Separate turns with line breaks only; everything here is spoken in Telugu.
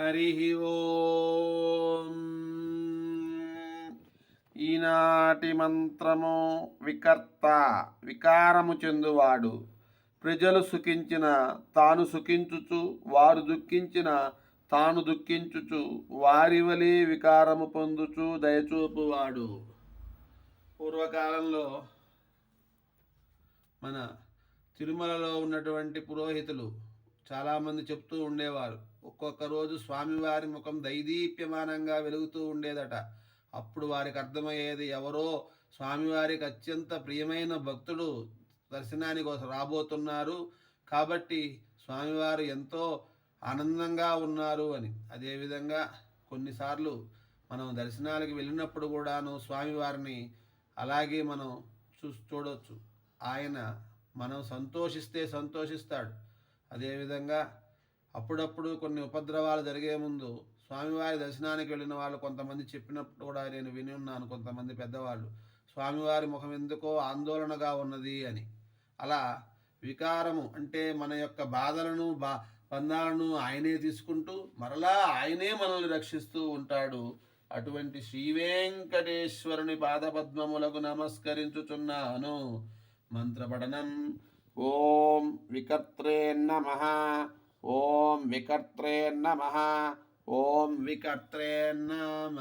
హరి ఓం ఈనాటి మంత్రము వికర్త వికారము చెందువాడు. ప్రజలు సుఖించిన తాను సుఖించుచు వారు దుఃఖించిన తాను దుఃఖించుచు వారి వలె వికారము పొందుచు దయచూపువాడు. పూర్వకాలంలో మన తిరుమలలో ఉన్నటువంటి పురోహితులు చాలామంది చెప్తూ ఉండేవారు. ఒక్కొక్క రోజు స్వామివారి ముఖం దైదీప్యమానంగా వెలుగుతూ ఉండేదట. అప్పుడు వారికి అర్థమయ్యేది ఎవరో స్వామివారికి అత్యంత ప్రియమైన భక్తుడు దర్శనానికి కోసం రాబోతున్నారు. కాబట్టి స్వామివారు ఎంతో ఆనందంగా ఉన్నారు అని. అదేవిధంగా కొన్నిసార్లు మనం దర్శనాలకు వెళ్ళినప్పుడు కూడాను స్వామివారిని అలాగే మనం చూ చూడవచ్చు ఆయన మనం సంతోషిస్తే సంతోషిస్తాడు. అదేవిధంగా అప్పుడప్పుడు కొన్ని ఉపద్రవాలు జరిగే ముందు స్వామివారి దర్శనానికి వెళ్ళిన వాళ్ళు కొంతమంది చెప్పినప్పుడు కూడా నేను విని ఉన్నాను. కొంతమంది పెద్దవాళ్ళు స్వామివారి ముఖం ఎందుకో ఆందోళనగా ఉన్నది అని. అలా వికారము అంటే మన యొక్క బాధలను బా బంధాలను ఆయనే తీసుకుంటూ మరలా ఆయనే మనల్ని రక్షిస్తూ ఉంటాడు. అటువంటి శ్రీ వెంకటేశ్వరుని పాదపద్మములకు నమస్కరించుచున్నాను. మంత్రపఠనం ఓం వికర్త్రే నమ. ఓం వికర్త్రే నమ. ఓం వికర్త్రే నమ.